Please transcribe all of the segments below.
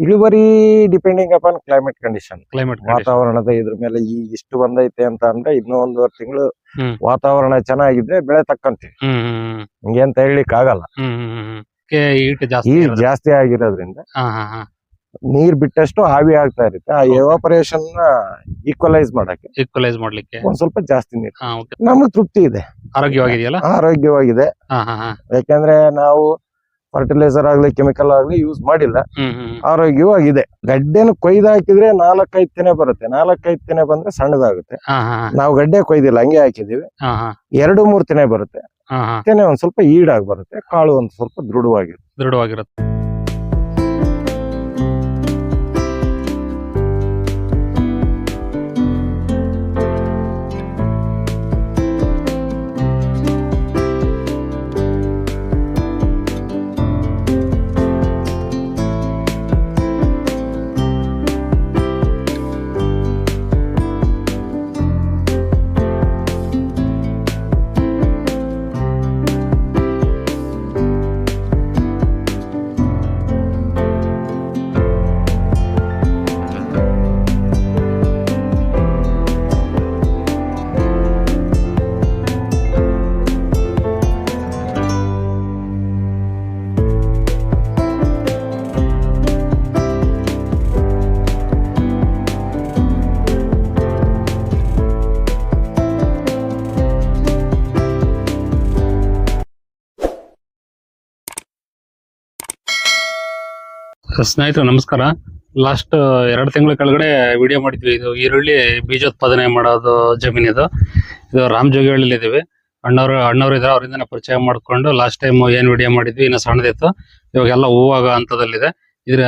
ಇಳುವರಿ depending upon climate condition climate ವಾತಾವರಣದ ಇದ್ರ ಮೇಲೆ ಈ ಇಷ್ಟು ಬಂದೈತೆ ಅಂತ ಅಂದ್ರೆ ಇನ್ನೂ ಒಂದೂವರೆ ತಿಂಗಳು ವಾತಾವರಣ ಚೆನ್ನಾಗಿದ್ರೆ ಬೆಳೆ ತಕ್ಕಂತೀವಿ. ಅಂತ ಹೇಳಲಿಕ್ ಆಗಲ್ಲ ಜಾಸ್ತಿ ಆಗಿರೋದ್ರಿಂದ ನೀರ್ ಬಿಟ್ಟಷ್ಟು ಆವಿ ಆಗ್ತಾ ಇರುತ್ತೆ. ಆ ಎವಾಪರೇಷನ್ ಈಕ್ವಲೈಸ್ ಮಾಡಕ್ಕೆ. ಈಕ್ವಲೈಸ್ ಮಾಡ್ಲಿಕ್ಕೆ. ಒಂದ್ ಸ್ವಲ್ಪ ಜಾಸ್ತಿ ನೀರು. ನಮ್ಗೆ ತೃಪ್ತಿ ಇದೆ. ಆರೋಗ್ಯವಾಗಿದೆಯಲ್ಲ? ಆರೋಗ್ಯವಾಗಿದೆ. ಯಾಕಂದ್ರೆ ನಾವು ಫರ್ಟಿಲೈಸರ್ ಆಗ್ಲಿ ಕೆಮಿಕಲ್ ಆಗ್ಲಿ ಯೂಸ್ ಮಾಡಿಲ್ಲ. ಆರೋಗ್ಯವಾಗಿದೆ. ಗಡ್ಡೆನ ಕೊಯ್ದು ಹಾಕಿದ್ರೆ ನಾಲ್ಕೈದು ತೆನೆ ಬರುತ್ತೆ. ನಾಲ್ಕೈದು ತೆನೆ ಬಂದ್ರೆ ಸಣ್ಣದಾಗುತ್ತೆ. ನಾವು ಗಡ್ಡೆ ಕೊಯ್ದಿಲ್ಲ ಹಂಗೆ ಹಾಕಿದೀವಿ ಎರಡು ಮೂರು ತೆನೆ ಬರುತ್ತೆ. ತೆನೆ ಒಂದ್ ಸ್ವಲ್ಪ ಈಡಾಗಿ ಬರುತ್ತೆ. ಕಾಳು ಒಂದ್ ಸ್ವಲ್ಪ ದೃಢವಾಗಿರುತ್ತೆ. ದೃಢವಾಗಿರುತ್ತೆ. ಸ್ನೇಹಿತರೆ ನಮಸ್ಕಾರ. ಲಾಸ್ಟ್ ಎರಡು ತಿಂಗಳ ಕೆಳಗಡೆ ವಿಡಿಯೋ ಮಾಡಿದ್ವಿ. ಇದು ಈರುಳ್ಳಿ ಬೀಜೋತ್ಪಾದನೆ ಮಾಡೋದು ಜಮೀನ್ ಇದು. ಇದು ರಾಮ್ ಜೋಗಿಹಳ್ಳಿ ಇದೀವಿ. ಅಣ್ಣವ್ರು ಅಣ್ಣವ್ರು ಇದ್ರೆ ಅವರಿಂದ ಪರಿಚಯ ಮಾಡ್ಕೊಂಡು ಲಾಸ್ಟ್ ಟೈಮ್ ಏನ್ ವಿಡಿಯೋ ಮಾಡಿದ್ವಿ ಇನ್ನು ಸಣ್ಣದಿತ್ತು. ಇವಾಗೆಲ್ಲ ಹೂವಾಗ ಹಂತದಲ್ಲಿದೆ. ಇದ್ರ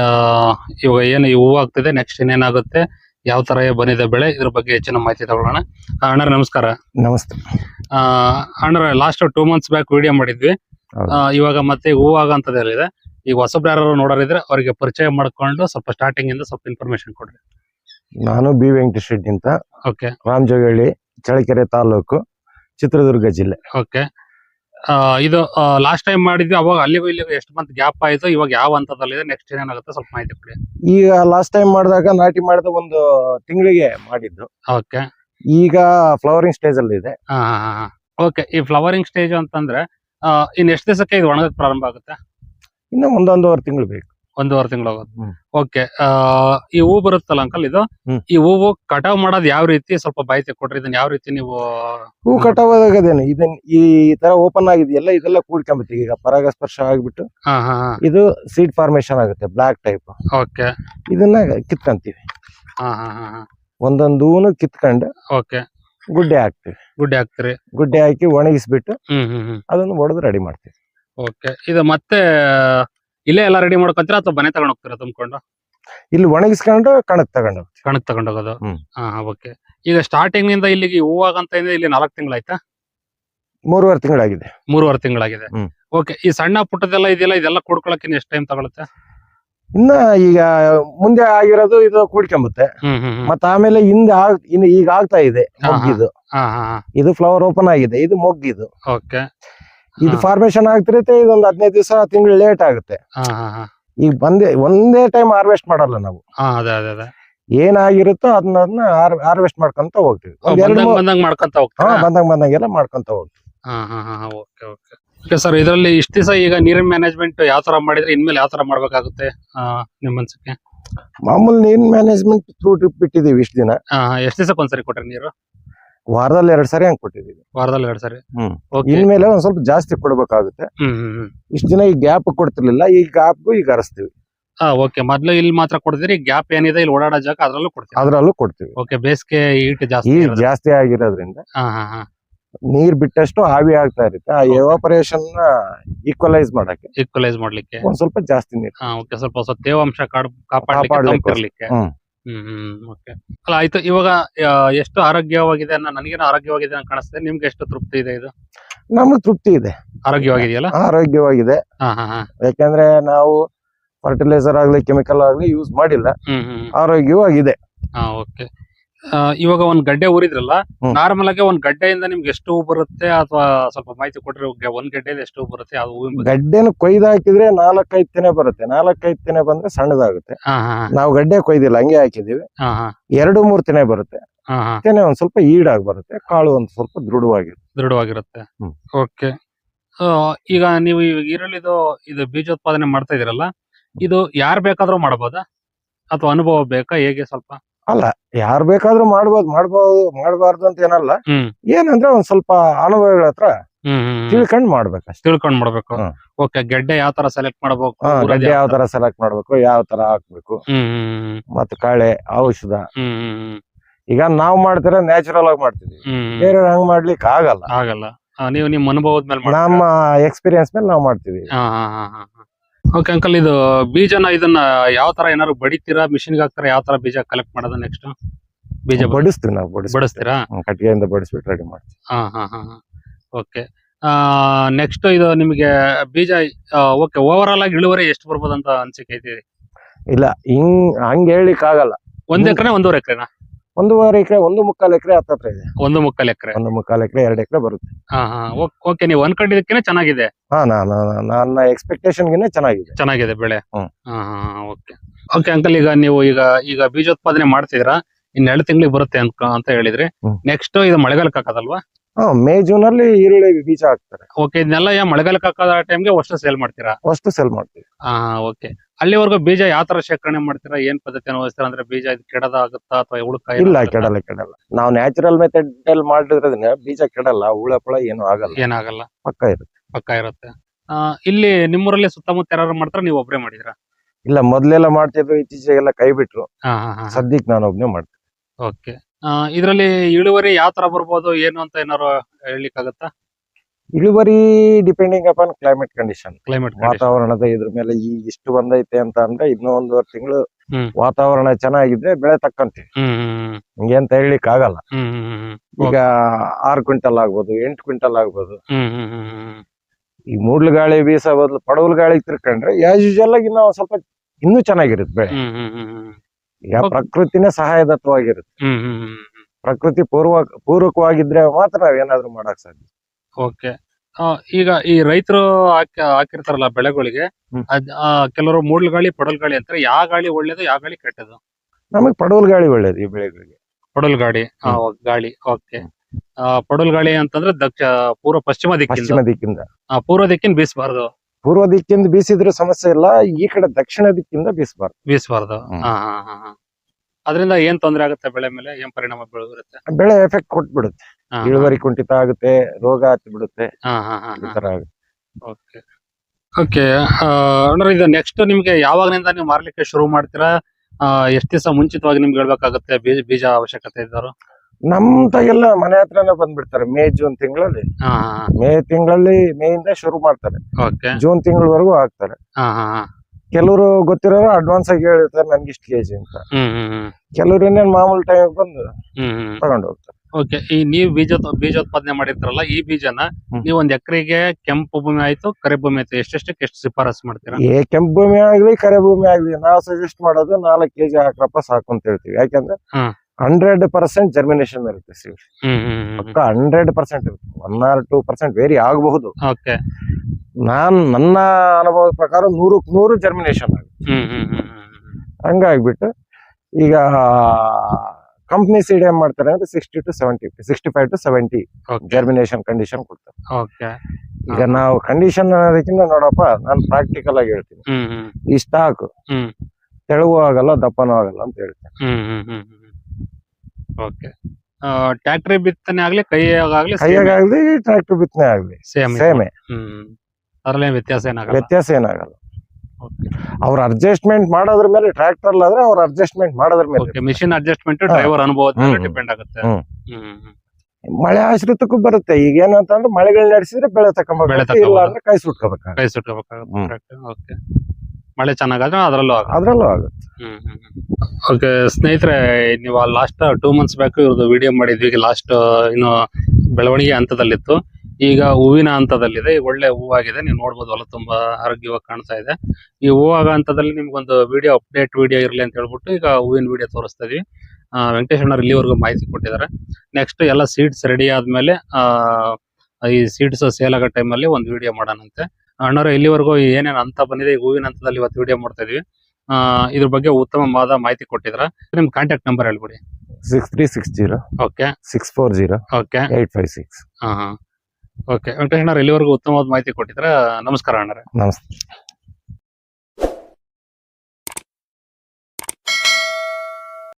ಇವಾಗ ಏನು ಈ ಹೂವು ಆಗ್ತಿದೆ ನೆಕ್ಸ್ಟ್ ಇನ್ನೇನಾಗುತ್ತೆ ಯಾವ ತರ ಬಂದಿದೆ ಬೆಳೆ ಇದ್ರ ಬಗ್ಗೆ ಹೆಚ್ಚಿನ ಮಾಹಿತಿ ತಗೊಳ್ಳೋಣ. ಅಣ್ಣರ ನಮಸ್ಕಾರ. ನಮಸ್ತೆ. ಅಣ್ಣರ last two months back video ಮಾಡಿದ್ವಿ. ಇವಾಗ ಮತ್ತೆ ಹೂವಾಗ ಅಂತದಲ್ಲಿದೆ ಈಗ ಹೊಸಬ್ರು ಯಾರು ನೋಡೋರಿದ್ರೆ ಅವರಿಗೆ ಪರಿಚಯ ಮಾಡ್ಕೊಂಡು ಸ್ವಲ್ಪ ಸ್ಟಾರ್ಟಿಂಗ್ ಇಂದ ಸ್ವಲ್ಪ ಇನ್ಫಾರ್ಮೇಶನ್ ಕೊಡ್ರಿ. ನಾನು ಬಿ ವೆಂಕಟೇಶ್ ರೆಡ್ಡಿ ಅಂತ. ಓಕೆ ರಾಮಜೋಗಳ್ಳಿ ಚಳ್ಳಕೆರೆ ತಾಲೂಕು ಚಿತ್ರದುರ್ಗ ಜಿಲ್ಲೆ. ಓಕೆ ಇದು ಲಾಸ್ಟ್ ಟೈಮ್ ಮಾಡಿದ್ವಿ ಅವಾಗ ಅಲ್ಲಿ ಇಲ್ಲಿಗೂ ಎಷ್ಟು ಮಂತ್ ಗ್ಯಾಪ್ ಆಯ್ತು ಇವಾಗ ಯಾವ ಹಂತದಲ್ಲಿದೆ ನೆಕ್ಸ್ಟ್ ಏನಾಗುತ್ತೆ ಸ್ವಲ್ಪ ಮಾಹಿತಿ ಕೊಡಿ. ಈಗ ಲಾಸ್ಟ್ ಟೈಮ್ ಮಾಡಿದಾಗ ನಾಟಿ ಮಾಡಿದ ಒಂದು ತಿಂಗಳಿಗೆ ಮಾಡಿದ್ದು. ಓಕೆ ಈಗ ಫ್ಲವರಿಂಗ್ ಸ್ಟೇಜ್ ಅಲ್ಲಿ ಇದೆ. ಓಕೆ ಈ ಫ್ಲವರಿಂಗ್ ಸ್ಟೇಜ್ ಅಂತಂದ್ರೆ ಇನ್ ಎಷ್ಟು ದಿವಸಕ್ಕೆ ಇದು ಒಣಗಕ್ಕೆ ಪ್ರಾರಂಭ ಆಗುತ್ತೆ? ಇನ್ನು ಒಂದೊಂದುವರೆ ತಿಂಗಳು ಬೇಕು. ಒಂದೂವರೆ ತಿಂಗಳು ಹೋಗೋದು ಹ್ಮ್. ಓಕೆ ಈ ಹೂ ಬರುತ್ತಲ್ಲ ಅಂಕಲ್ ಇದು? ಹ್ಮ್. ಈ ಹೂವು ಕಟಾವ್ ಮಾಡೋದ್ ಯಾವ ರೀತಿ? ಸ್ವಲ್ಪ ಮಾಹಿತಿ ಕೊಡ್ರಿ ಇದನ್ನ ಯಾವ ರೀತಿ ನೀವು ಹೂ ಕಟಾವಾಗದೇನು ಇದನ್ ಈ ತರ ಓಪನ್ ಆಗಿದೆಯಲ್ಲ ಇದೆಲ್ಲ ಕೂಡ್ಕೊಂಬತ್ತೀವಿ ಈಗ ಪರಾಗಸ್ಪರ್ಶ ಆಗ್ಬಿಟ್ಟು ಹಾ ಹಾ ಇದು ಸೀಡ್ ಫಾರ್ಮೇಶನ್ ಆಗುತ್ತೆ ಬ್ಲಾಕ್ ಟೈಪ್ ಓಕೆ. ಇದನ್ನ ಕಿತ್ಕೊಂತೀವಿ. ಹಾ ಹಾ ಹಾ ಹಾ. ಒಂದೊಂದು ಹೂನು ಕಿತ್ಕೊಂಡು ಓಕೆ. ಗುಡ್ಡೆ ಹಾಕ್ತಿವಿ. ಗುಡ್ಡೆ ಹಾಕ್ತಿರಿ. ಗುಡ್ಡೆ ಹಾಕಿ ಒಣಗಿಸ್ಬಿಟ್ಟು ಹ್ಮ್ ಹ್ಮ್ ಹ್ಮ್. ಅದನ್ನು ಒಡೆದು ರೆಡಿ ಮಾಡ್ತೀವಿ. ಓಕೆ. ಇದು ಮತ್ತೆ ಇಲ್ಲೇ ಎಲ್ಲ ರೆಡಿ ಮಾಡ್ಕೊತೀರ ಅಥವಾ ಮನೆ ತಗೊಂಡ್ ಹೋಗ್ತೀರಾ ತುಂಬಿಕೊಂಡು? ಇಲ್ಲಿ ಒಣಗಿಸ್ಕೊಂಡು ಕಣಕ್ ತಗೊಂಡು. ಕಣಕ್ ತಗೊಂಡ್ ಹೋಗೋದು? ಹ್ಮ್. ಹಾ ಓಕೆ. ಈಗ ಸ್ಟಾರ್ಟಿಂಗ್ನಿಂದ ಇಲ್ಲಿಗೆ ಹೂವಾಗಂತ ಇದೆ ಇಲ್ಲಿ ನಾಲ್ಕು ತಿಂಗಳಾಯ್ತಾ? ಮೂರುವರೆ ತಿಂಗಳಾಗಿದೆ. ಮೂರುವರೆ ತಿಂಗಳಾಗಿದೆ. ಹ್ಮ್. ಓಕೆ ಈ ಸಣ್ಣ ಪುಟ್ಟದೆಲ್ಲ ಇದೆಯಲ್ಲ ಇದೆಲ್ಲ ಕುಡ್ಕೊಳಕ್ಕೆ ಇನ್ನು ಎಷ್ಟು ಟೈಮ್ ತಗೊಳುತ್ತೆ? ಇನ್ನ ಈಗ ಮುಂದೆ ಆಗಿರೋದು ಇದು ಕೂಡ್ಕೊಂಬತ್ತೆ. ಹ್ಮ್ ಹ್ಮ್ ಹ್ಮ್. ಮತ್ತ ಆಮೇಲೆ ಹಿಂದೆ ಆಗ್ ಇನ್ನು ಈಗ ಆಗ್ತಾ ಇದೆ ಹಾ, ಹಾ. ಮೊಗ್ಗಿದು ಹಾ ಹಾ ಹಾ. ಇದು ಫ್ಲವರ್ ಓಪನ್ ಆಗಿದೆ ಇದು ಮೊಗ್ಗಿದು ಓಕೆ. ಇದು. ಫಾರ್ಮೇಶನ್ ಆಗ್ತಿರುತ್ತೆ ಇದೊಂದು ಹದಿನೈದು ದಿವಸ ತಿಂಗಳು ಲೇಟ್ ಆಗುತ್ತೆ. ಈಗ ಬಂದೇ ಒಂದೇ ಟೈಮ್ ಹಾರ್ವೆಸ್ಟ್ ಮಾಡಲ್ಲ ನಾವು. ಏನಾಗಿರುತ್ತೋ ಅದನ್ನ ಹಾರ್ವೆಸ್ಟ್ ಮಾಡ್ಕೊಂತ ಹೋಗ್ತೀವಿ. ಬಂದಂಗ ಬಂದಂಗೆಲ್ಲ ಮಾಡ್ಕೊಂತ ಹೋಗ್ತೀವಿ. ಸರ್ ಇದರಲ್ಲಿ ಇಷ್ಟ ದಿವಸ ಈಗ ನೀರಿನ ಮ್ಯಾನೇಜ್ಮೆಂಟ್ ಯಾವ ತರ ಮಾಡಿದ್ರೆ ಇನ್ಮೇಲೆ ಯಾವ ತರ ಮಾಡ್ಬೇಕಾಗುತ್ತೆ ಆ, ನಿಮ್ ಅನ್ಸಕ್ಕೆ ಮಾಮೂಲಿ ನೀರಿನ ಮ್ಯಾನೇಜ್ಮೆಂಟ್ ಥ್ರೂ ಟ್ರಿಪ್ ಬಿಟ್ಟಿದೀವಿ ಇಷ್ಟ ದಿನ. ಎಷ್ಟು ದಿವಸಕ್ಕೆ ಒಂದ್ಸರಿ ಕೊಟ್ರಿ ನೀರು? ವಾರದಲ್ಲಿ ಎರಡ್ ಸಾರಿ ಹಂಗ್ ಕೊಟ್ಟಿದೀವಿ. ವಾರದಲ್ಲಿ ಎರಡ್ ಸರಿ? ಹ್ಮ್. ಓಕೆ ಇನ್ಮೇಲೆ ಒಂದ್ ಸ್ವಲ್ಪ ಜಾಸ್ತಿ ಕೊಡ್ಬೇಕಾಗುತ್ತೆ. ಹ್ಮ್ ಹ್ಮ್ ಹ್ಮ್. ಇಷ್ಟ ದಿನ ಈ ಗ್ಯಾಪ್ ಕೊಡ್ತಿರ್ಲಿಲ್ಲ ಈ ಗ್ಯಾಪ್ಗೂ ಈಗ ಹರಿಸ್ತೀವಿ. ಹಾ ಓಕೆ ಮೊದ್ಲು ಇಲ್ಲಿ ಮಾತ್ರ ಕೊಡ್ತೀರಿ ಗ್ಯಾಪ್ ಏನಿದೆ ಇಲ್ಲಿ ಓಡಾಡೋ ಜಾಗ ಅದ್ರಲ್ಲೂ ಕೊಡ್ತೀವಿ. ಅದ್ರಲ್ಲೂ ಕೊಡ್ತೀವಿ. ಓಕೆ ಬೇಸಿಗೆ ಈಟ್ ಜಾಸ್ತಿ ಈ ಇರೋದು. ಜಾಸ್ತಿ ಆಗಿರೋದ್ರಿಂದ ಹಾ ಹಾ ಹಾ. ನೀರ್ ಬಿಟ್ಟಷ್ಟು ಆವಿ ಆಗ್ತಾ ಇರುತ್ತೆ. ಆ ಎವಾಪರೇಷನ್ನ ಈಕ್ವಲೈಸ್ ಮಾಡಕ್ಕೆ. ಈಕ್ವಲೈಸ್ ಮಾಡ್ಲಿಕ್ಕೆ. ಒಂದ್ ಸ್ವಲ್ಪ ಜಾಸ್ತಿ ನೀರು. ಹಾ ಓಕೆ ಸ್ವಲ್ಪ ಸ್ವಲ್ಪ ತೇವಾಂಶ ಕಾಡ್ ಕಾಪಾಡ್ಲಿಕ್ಕೆ ಕಾಪಾಡ್ಲಿಕ್ಕೆ. ತಂಪಿರ್ಲಿಕ್ಕೆ ಹ್ಮ್. ಹ್ಮ್ ಹ್ಮ್ ಓಕೆ ಅಲ್ಲ ಆಯ್ತು. ಇವಾಗ ಆ, ಎಷ್ಟು ಆರೋಗ್ಯವಾಗಿದೆ ಅನ್ನೋ ನನಗೇನು ಆರೋಗ್ಯವಾಗಿದೆ ಅಂತ ಕಾಣಿಸ್ತದೆ. ನಿಮ್ಗೆ ಎಷ್ಟು ತೃಪ್ತಿ ಇದೆ ಇದು? ನಮ್ಗೆ ತೃಪ್ತಿ ಇದೆ. ಆರೋಗ್ಯವಾಗಿದೆಯಲ್ಲ? ಆರೋಗ್ಯವಾಗಿದೆ. ಹಾ ಹಾ ಹಾ. ಯಾಕಂದ್ರೆ ನಾವು ಫರ್ಟಿಲೈಸರ್ ಆಗ್ಲಿ ಕೆಮಿಕಲ್ ಆಗ್ಲಿ ಯೂಸ್ ಮಾಡಿಲ್ಲ. ಹ್ಮ್ ಹ್ಮ್ ಆರೋಗ್ಯವಾಗಿದೆ. ಹಾ ಓಕೆ ಆ, ಇವಾಗ ಒಂದ್ ಗಡ್ಡೆ ಊರಿದ್ರಲ್ಲ ಹ್ಮ್. ನಾರ್ಮಲ್ ಆಗಿ ಒಂದ್ ಗಡ್ಡೆಯಿಂದ ನಿಮ್ಗೆ ಎಷ್ಟು ಹೂ ಬರುತ್ತೆ ಅಥವಾ ಸ್ವಲ್ಪ ಮಾಹಿತಿ ಕೊಟ್ರೆ ಗೆ- ಒಂದ್ ಗಡ್ಡೆಯಿಂದ ಎಷ್ಟು ಹೂ ಬರುತ್ತೆ ಅದು ಹೂವಿನ ಬಗ್ಗೆ? ಗಡ್ಡೆನ ಕೊಯ್ದು ಹಾಕಿದ್ರೆ ನಾಲ್ಕೈದು ತೆನೆ ಬರುತ್ತೆ. ನಾಲ್ಕೈದು ತೆನೆ ಬಂದ್ರೆ ಸಣ್ಣದಾಗುತ್ತೆ. ಹಾ ಹಾ ನಾವು ಗಡ್ಡೆ ಕೊಯ್ದಿಲ್ಲ ಹಂಗೆ ಹಾಕಿದೀವಿ ಹಾ ಹಾ. ಎರಡು ಮೂರು ತೆನೆ ಬರುತ್ತೆ. ಹಾ ಹಾ. ತೆನೆ ಒಂದ್ ಸ್ವಲ್ಪ ಈಡಾಗಿ ಬರುತ್ತೆ ಕಾಳು ಒಂದ್ ಸ್ವಲ್ಪ ದೃಢವಾಗಿರುತ್ತೆ. ದೃಢವಾಗಿರುತ್ತೆ. ಹ್ಮ್. ಓಕೆ. ಈಗ ನೀವು ಇವಾಗ ಈರುಳ್ಳಿದು ಇದು ಬೀಜೋತ್ಪಾದನೆ ಮಾಡ್ತಾ ಇದೀರಲ್ಲ ಇದು ಯಾರ್ ಬೇಕಾದ್ರೂ ಮಾಡಬಹುದಾ ಅಥವಾ ಅನುಭವ ಬೇಕಾ? ಹೇಗೆ ಸ್ವಲ್ಪ? ಯಾರ್ ಬೇಕಾದ್ರೂ ಮಾಡ್ಬೋದು ಮಾಡ್ಬೋದು ಮಾಡಬಾರ್ದು ಅಂತ ಏನಲ್ಲ. ಏನಂದ್ರೆ ಒಂದ್ ಸ್ವಲ್ಪ ಅನುಭವಿಗಳ ಹತ್ರ. ತಿಳ್ಕೊಂಡ್ ಮಾಡ್ಬೇಕಷ್ಟೇ. ತಿಳ್ಕೊಂಡ್ ಮಾಡ್ಬೇಕು. ಹ್ಮ್. ಓಕೆ ಗೆಡ್ಡೆ ಯಾವ ತರ ಸೆಲೆಕ್ಟ್ ಮಾಡ್ಬೇಕು? ಹಾ, ಊರೋದ್ ಗಡ್ಡೆ ಯಾವ ತರ? ಸೆಲೆಕ್ಟ್ ಮಾಡ್ಬೇಕು ಯಾವ ತರ ಹಾಕ್ಬೇಕು. ಹ್ಮ್ ಹ್ಮ್ ಮತ್ತೆ ಕಳೆ ಔಷಧ. ಹ್ಮ್ ಹ್ಮ್ ಹ್ಮ್. ಈಗ ನಾವ್ ಮಾಡ್ತೀರ ನ್ಯಾಚುರಲ್ ಆಗಿ ಮಾಡ್ತೀವಿ ಹ್ಮ್ ಹ್ಮ್. ಬೇರೆ ಹಂಗ್ ಮಾಡ್ಲಿಕ್ಕೆ ಆಗಲ್ಲ. ಆಗಲ್ಲ. ಆ, ನೀವು ನಿಮ್ ಅನುಭವದ ಮೇಲೆ ನಮ್ಮ ಎಕ್ಸ್ಪೀರಿಯನ್ಸ್ ಮೇಲೆ ನಾವ್ ಮಾಡ್ತೀವಿ ಹಾ ಹಾ ಹಾ ಹಾ. ಓಕೆ ಅಂಕಲ್ ಇದು ಬೀಜನ ಇದನ್ನ ಯಾವ ತರ ಏನಾದ್ರು ಬಡಿತೀರಾ? ಮಿಷಿನ್ಗೆ ಹಾಕ್ತಾರ? ಯಾವ ತರ ಬೀಜ ಕಲೆಕ್ಟ್ ಮಾಡೋದು ನೆಕ್ಸ್ಟ್ ಬೀಜ ಬಡಿಸ್ತೀವಿ ನಾವು ಬಡಿಸ್ತೀರಾ? ಕಟ್ಟಿಗೆಯಿಂದ ಬಡಿಸ್ಬಿಟ್ಟು ರೆಡಿ ಮಾಡ್ತೀವಿ. ಹಾ ಹಾ ಹಾ ಓಕೆ ನೆಕ್ಸ್ಟ್ ಇದು ನಿಮಗೆ ಬೀಜ ಓಕೆ ಓವರ್ ಆಲ್ ಆಗಿ ಇಳುವರಿ ಎಷ್ಟು ಬರ್ಬೋದು ಅಂತ ಅನ್ಸಿಕೆ ಐತಿ? ಇಲ್ಲ ಹಿಂಗ್ ಹಂಗ ಹೇಳಿಕ್ ಆಗಲ್ಲ ಒಂದ್. ಎಕರೆ ಒಂದೂವರೆ ಎಕರೆನಾ? ಒಂದೂವರೆ ಎಕರೆ ಒಂದು ಮುಕ್ಕಾಲ್ ಎಕರೆ ಹತ್ತತ್ರ ಇದೆ. ಒಂದು ಮುಕ್ಕಾಲ್ ಎಕರೆ. ಒಂದು ಮುಕ್ಕಾಲ್ ಎಕರೆ ಎರಡು ಎಕರೆ ಬರುತ್ತೆ. ಹಾ ಹಾ. ಓಕೆ ನೀವು ಅನ್ಕೊಂಡಿದ್ದಕ್ಕಿಂತ ಚೆನ್ನಾಗಿದೆ? ಹಾ ನಾನು ನನ್ನ ಎಕ್ಸ್ಪೆಕ್ಟೇಷನ್ ಗಿನ್ನ ಚೆನ್ನಾಗಿದೆ. ಚೆನ್ನಾಗಿದೆ ಬೆಳೆ? ಹ್ಮ್. ಹಾ ಹಾ ಓಕೆ ಓಕೆ ಅಂಕಲ್ ಈಗ ನೀವು ಈಗ ಈಗ ಬೀಜೋತ್ಪಾದನೆ ಮಾಡ್ತಿದ್ದೀರಾ ಇನ್ ಎರಡು ತಿಂಗಳಿಗೆ ಬರುತ್ತೆ ಅಂತ ಹೇಳಿದ್ರೆ ಹೇಳಿದ್ರಿ. ಹ್ಮ್. ನೆಕ್ಸ್ಟ್ ಇದು ಮಳೆಗಾಲಕ್ಕೆ ಹಾಕೋದಲ್ವಾ? ಹಾ ಮೇ ಜೂನ್ ಅಲ್ಲಿ ಈರುಳ್ಳಿ ಬೀಜ ಹಾಕ್ತಾರೆ. ಓಕೆ ಇದನ್ನೆಲ್ಲ ಯಾ ಮಳೆಗಾಲಕ್ಕೆ ಹಾಕೋದ ಟೈಮ್ಗೆ ಅಷ್ಟು ಸೇಲ್ ಮಾಡ್ತೀರಾ? ಅಷ್ಟು ಸೇಲ್ ಮಾಡ್ತೀವಿ. ಹಾ ಓಕೆ ಅಲ್ಲಿವರೆಗೂ ಬೀಜ ಯಾವ ತರ ಶೇಖರಣೆ ಮಾಡ್ತೀರಾ? ಏನ್ ಪದ್ಧತಿ ಅನುಭವಿಸ್ತೀರಾ ಅಂದ್ರೆ ಬೀಜ ಇದು ಕೆಡದ ಆಗುತ್ತಾ ಅಥವಾ ಉಳ್ಕಾಯಿ ಇಲ್ಲ ಕೆಡಲ್ಲ ಕೆಡಲ್ಲ. ನಾವು ನ್ಯಾಚುರಲ್ ಮೆಥಡ್ ಅಲ್ಲಿ ಮಾಡಿದ್ರೆ ಬೀಜ ಕೆಡಲ್ಲ ಹುಳ ಪಳ ಏನು ಆಗಲ್ಲ. ಏನಾಗಲ್ಲ. ಪಕ್ಕ ಇರುತ್ತೆ. ಪಕ್ಕ ಇರುತ್ತೆ. ಆ, ಇಲ್ಲಿ ನಿಮ್ಮೂರಲ್ಲಿ ಸುತ್ತಮುತ್ತ ಯಾರು ಮಾಡ್ತಾರ? ನೀವು ಒಬ್ರೇ ಮಾಡಿದ್ರಾ ಇಲ್ಲ ಮೊದ್ಲೆಲ್ಲ ಮಾಡ್ತಿದ್ರು ಇತ್ತೀಚೆಗೆಲ್ಲ ಕೈ ಬಿಟ್ರು. ಸದ್ಯಕ್ಕೆ ಹಾ ನಾನು ಒಬ್ನೇ ಮಾಡ್ತೀನಿ. ಓಕೆ ಇದರಲ್ಲಿ ಇಳುವರಿ ಯಾವ ತರ ಬರ್ಬೋದು ಏನು ಅಂತ ಏನಾರು ಹೇಳಲಿಕ್ಕಾಗತ್ತಾ? ಇಳುವರಿ depending upon climate condition climate ವಾತಾವರಣದ ಇದ್ರ ಮೇಲೆ ಈ ಇಷ್ಟು ಬಂದೈತೆ ಅಂತ ಅಂದ್ರೆ ಇನ್ನೂ ಒಂದೂವರೆ ತಿಂಗಳು ವಾತಾವರಣ ಚೆನ್ನಾಗಿದ್ರೆ ಬೆಳೆ ತಕ್ಕಂತೀವಿ ಹಿಂಗೆ ಅಂತ ಹೇಳಲಿಕ್ಕೆ ಆಗಲ್ಲ ಈಗ ಆರ್ ಕ್ವಿಂಟಲ್ ಆಗ್ಬೋದು ಎಂಟು ಕ್ವಿಂಟಲ್ ಆಗ್ಬೋದು. ಈ ಮೂಡ್ಲು ಗಾಳಿ ಬೀಸ ಬದಲು ಪಡವಲ್ ಗಾಳಿ ತಿರ್ಕೊಂಡ್ರೆ ಯಾಸ್ ಯೂಶಲ್ ಆಗಿ ನಾವು ಸ್ವಲ್ಪ ಇನ್ನೂ ಚೆನ್ನಾಗಿರುತ್ತೆ ಬೆಳೆ. ಈಗ. ಪ್ರಕೃತಿನೇ ಸಹಾಯದತ್ವವಾಗಿರುತ್ತೆ ಪ್ರಕೃತಿ ಪೂರ್ವ ಪೂರ್ವಕವಾಗಿದ್ರೆ ಮಾತ್ರ ನಾವ್ ಏನಾದ್ರು ಮಾಡಕ್ ಸಾಧ್ಯ. ಓಕೆ. ಈಗ ಈ ರೈತರು ಹಾಕಿ ಹಾಕಿರ್ತಾರಲ್ಲ ಬೆಳೆಗಳಿಗೆ ಕೆಲವರು ಮೂಡ್ಲ ಗಾಳಿ ಪಡಲ್ ಗಾಳಿ ಅಂತಾರೆ ಯಾವ ಗಾಳಿ ಒಳ್ಳೇದು ಯಾವ ಗಾಳಿ ಕೆಟ್ಟದು ನಮಗ್ ಪಡವಲ್ ಗಾಳಿ ಒಳ್ಳೇದು ಈ ಬೆಳೆಗಳಿಗೆ. ಪಡೋಲ್ ಗಾಳಿ ಆ, ಗಾಳಿ ಓಕೆ. ಪಡೋಲ್ ಗಾಳಿ ಅಂತಂದ್ರೆ ದಕ್ಷ ಪೂರ್ವ ಪಶ್ಚಿಮ ದಿಕ್ಕಿಂದ. ಪೂರ್ವ ದಿಕ್ಕಿನ ಬೀಸಬಾರ್ದು. ಪೂರ್ವ ದಿಕ್ಕಿಂದ ಬೀಸಿದ್ರೆ ಸಮಸ್ಯೆ ಇಲ್ಲ ಈ ಕಡೆ ದಕ್ಷಿಣ ದಿಕ್ಕಿಂದ ಬೀಸಬಾರ್ದು. ಬೀಸಬಾರ್ದು. ಹ್ಮ್. ಅದರಿಂದ ಏನ್ ತೊಂದರೆ ಆಗುತ್ತೆ ಬೆಳೆ ಮೇಲೆ? ಏನ್ ಪರಿಣಾಮ ಬೀರುತ್ತೆ ಬೆಳೆ ಎಫೆಕ್ಟ್ ಕೊಟ್ಬಿಡುತ್ತೆ. ಹಾ, ಇಳುವರಿ ಕುಂಠಿತ ಆಗುತ್ತೆ ರೋಗ ಹತ್ತಿ ಬಿಡುತ್ತೆ ಹಾ ಹಾ ಹಾ. ಈ ಹಾ ತರ ಆಗುತ್ತೆ. ಓಕೆ ಓಕೆ ಅಂದ್ರೆ ಇದು ನೆಕ್ಸ್ಟ್ ನಿಮ್ಗೆ ಯಾವಾಗಲಿಂದ ನೀವು ಮಾರ್ಲಿಕ್ಕೆ ಶುರು ಮಾಡ್ತೀರಾ? ಎಷ್ಟು ದಿವಸ ಮುಂಚಿತವಾಗಿ ನಿಮ್ಗೆ ಹೇಳ್ಬೇಕಾಗುತ್ತೆ ಬೀಜ ಬೀಜ ಅವಶ್ಯಕತೆ ಇದ್ದವರು? ನಮ್ ಎಲ್ಲ ಮನೆ ಹತ್ರನೇ ಬಂದ್ಬಿಡ್ತಾರೆ ಮೇ ಜೂನ್ ತಿಂಗಳಲ್ಲಿ. ಮೇ ತಿಂಗಳಲ್ಲಿ ಮೇ ಇಂದ ಶುರು ಮಾಡ್ತಾರೆ. ಜೂನ್ ತಿಂಗಳವರೆಗೂ ಹಾಕ್ತಾರೆ. ಕೆಲವರು ಗೊತ್ತಿರೋರು ಅಡ್ವಾನ್ಸ್ ಆಗಿ ಹೇಳಿರ್ತಾರೆ ನನ್ಗೆ ಇಷ್ಟು ಕೆಜಿ ಅಂತ. ಕೆಲವ್ರು ಇನ್ನೇನ್ ಮಾಮೂಲಿ ಟೈಮ್ ಬಂದು ತಗೊಂಡು ಹೋಗ್ತಾರೆ. ಓಕೆ ಈ ನೀವು ಬೀಜ ಬೀಜೋತ್ಪಾದನೆ ಮಾಡಿರ್ತಾರಲ್ಲ ಈ ಬೀಜನ. ನೀವು ಒಂದ್ ಎಕರೆಗೆ ಕೆಂಪು ಭೂಮಿ ಆಯ್ತು ಕರೆ ಭೂಮಿ ಆಯ್ತು ಎಷ್ಟೆಷ್ಟಕ್ಕೆ ಎಷ್ಟು ಶಿಫಾರಸ್ ಮಾಡ್ತೀರಾ? ಏ ಕೆಂಪು ಭೂಮಿ ಆಗ್ಲಿ ಕರೆ ಭೂಮಿ ಆಗ್ಲಿ ನಾವು ಸಜೆಸ್ಟ್ ಮಾಡೋದು ನಾಲ್ಕು ಕೆಜಿ ಹಾಕ್ರಪ್ಪ ಸಾಕು ಅಂತ ಹೇಳ್ತೀವಿ. ಯಾಕಂದ್ರೆ. ಹಂಡ್ರೆಡ್ ಪರ್ಸೆಂಟ್ ಜರ್ಮಿನೇಷನ್ ಇರುತ್ತೆ ಸೀಡ್. ಪಕ್ಕ ಹಂಡ್ರೆಡ್ ಪರ್ಸೆಂಟ್ ಇರುತ್ತೆ. One or two percent vary ಆಗಬಹುದು. ನಾನ್ ನನ್ನ ಅನುಭವದ ಪ್ರಕಾರ ನೂರಕ್ ನೂರು ಜರ್ಮಿನೇಷನ್ ಆಗುತ್ತೆ. ಹಂಗಾಗ್ಬಿಟ್ಟು ಈಗ ಕಂಪ್ನಿ ಸೀಡ್ ಏನ್ ಮಾಡ್ತಾರೆ ಅಂದ್ರೆ sixty to seventy sixty five to seventy germination condition ಕೊಡ್ತಾರೆ. ಈಗ ನಾವು ಕಂಡೀಷನ್ ಅನ್ನೋದಕ್ಕಿಂತ ನೋಡಪ್ಪ ನಾನು ಪ್ರಾಕ್ಟಿಕಲ್ ಆಗಿ ಹೇಳ್ತೀನಿ. ಈ ಸ್ಟಾಕ್ ಹ್ಮ್. ತೆಳುವು ಆಗಲ್ಲ ದಪ್ಪನೂ ಆಗಲ್ಲ ಅಂತ ಹೇಳ್ತೇನೆ. ಓಕೆ ಟ್ರ್ಯಾಕ್ಟರ್ ಬಿತ್ತನೆ ಆಗ್ಲಿ ಕೈಯಾಗಲಿ ಕೈಯಾಗಲಿ ಟ್ರ್ಯಾಕ್ಟರ್ ಬಿತ್ತನೆ ಆಗ್ಲಿ. ಸೇಮ್ ಸೇಮ್ ಹ್ಮ್ ಅದ್ರಲ್ಲಿ ವ್ಯತ್ಯಾಸ ಏನಾಗಲ್ಲ? ವ್ಯತ್ಯಾಸ ಏನಾಗಲ್ಲ. ಅವ್ರ ಅಡ್ಜಸ್ಟ್ಮೆಂಟ್ ಮಾಡೋದ್ರ ಮೇಲೆ ಟ್ರ್ಯಾಕ್ಟರ್ ಆದ್ರೆ ಅವ್ರ ಅಡ್ಜಸ್ಟ್ಮೆಂಟ್ ಮಾಡೋದ್ರ ಮೇಲೆ ಮಿಷಿನ್ ಅಡ್ಜಸ್ಟ್ಮೆಂಟ್ ಡ್ರೈವರ್ ಅನುಭವ ಡಿಪೆಂಡ್ ಆಗುತ್ತೆ. ಮಳೆ ಆಶ್ರಿತಕ್ಕೂ ಬರುತ್ತೆ. ಈಗ ಏನಂತಂದ್ರೆ ಮಳೆಗಳು ನಡೆಸಿದ್ರೆ ಬೆಳೆ ಬೆಳೆ ತಕೊಂಬೇಕು ಇಲ್ಲ ಅಂದ್ರೆ ಕೈ ಸುಟ್ಕೋಬೇಕು ಕೈ ಸುಟ್ಕೋಬೇಕಾಗುತ್ತೆ ಓಕೆ ಮಳೆ ಚೆನ್ನಾಗಾದ್ರೆ ಅದರಲ್ಲೂ ಆಗುತ್ತೆ. ಅದ್ರಲ್ಲೂ ಆಗುತ್ತೆ. ಓಕೆ ಸ್ನೇಹಿತರೆ ನೀವು ಲಾಸ್ಟ್ ಟೂ ಮಂತ್ಸ್ ಬ್ಯಾಕ್ ಇವ್ರದ್ದು ವಿಡಿಯೋ ಮಾಡಿದ್ವಿ ಲಾಸ್ಟ್ ಇನ್ನು ಬೆಳವಣಿಗೆ ಹಂತದಲ್ಲಿತ್ತು. ಈಗ ಹೂವಿನ ಹಂತದಲ್ಲಿದೆ ಈಗ ಒಳ್ಳೆ ಹೂವಾಗಿದೆ ನೀವು ನೋಡ್ಬೋದು ಹೊಲ ತುಂಬಾ ಆರೋಗ್ಯವಾಗಿ ಕಾಣ್ತಾ ಇದೆ. ಈ ಹೂವಾಗ ಹಂತದಲ್ಲಿ ನಿಮ್ಗೊಂದು ವಿಡಿಯೋ ಅಪ್ಡೇಟ್ ವಿಡಿಯೋ ಇರಲಿ ಅಂತ ಹೇಳ್ಬಿಟ್ಟು ಈಗ ಹೂವಿನ ವಿಡಿಯೋ ತೋರಿಸ್ತಾ ಇದೀವಿ. ಆ, ವೆಂಕಟೇಶ್ ಅಣ್ಣವ್ರು ಇಲ್ಲಿವರೆಗೂ ಮಾಹಿತಿ ಕೊಟ್ಟಿದ್ದಾರೆ. ನೆಕ್ಸ್ಟ್ ಎಲ್ಲ ಸೀಡ್ಸ್ ರೆಡಿ ಆದ್ಮೇಲೆ ಆ, ಈ ಸೀಡ್ಸ್ ಸೇಲ್ ಆಗೋ ಟೈಮಲ್ಲಿ ಒಂದು ವಿಡಿಯೋ ಮಾಡೋಣಂತೆ. ಅಣ್ಣವ್ರೆ ಇಲ್ಲಿವರೆಗೂ ಏನೇನು ಅಂತ ಬಂದಿದೆ ಈ ಹೂವಿನ ಹಂತದಲ್ಲಿ ಇವತ್ತು ವಿಡಿಯೋ ಮಾಡ್ತಾ ಇದೀವಿ. ಇದ್ರ ಬಗ್ಗೆ ಉತ್ತಮವಾದ ಮಾಹಿತಿ ಕೊಟ್ಟಿದ್ರ. ನಿಮ್ ಕಾಂಟ್ಯಾಕ್ಟ್ ನಂಬರ್ ಹೇಳ್ಬಿಡಿ. Six three six zero okay. Six four zero okay. Eight five six ಹಾ ಹಾ ಓಕೆ. ವೆಂಕಟೇಶ್ ಅಣ್ಣ ಇಲ್ಲಿವರೆಗೂ ಉತ್ತಮವಾದ ಮಾಹಿತಿ ಕೊಟ್ಟಿದ್ರ. ನಮಸ್ಕಾರ ಅಣ್ಣರೇ. ನಮಸ್ತೆ.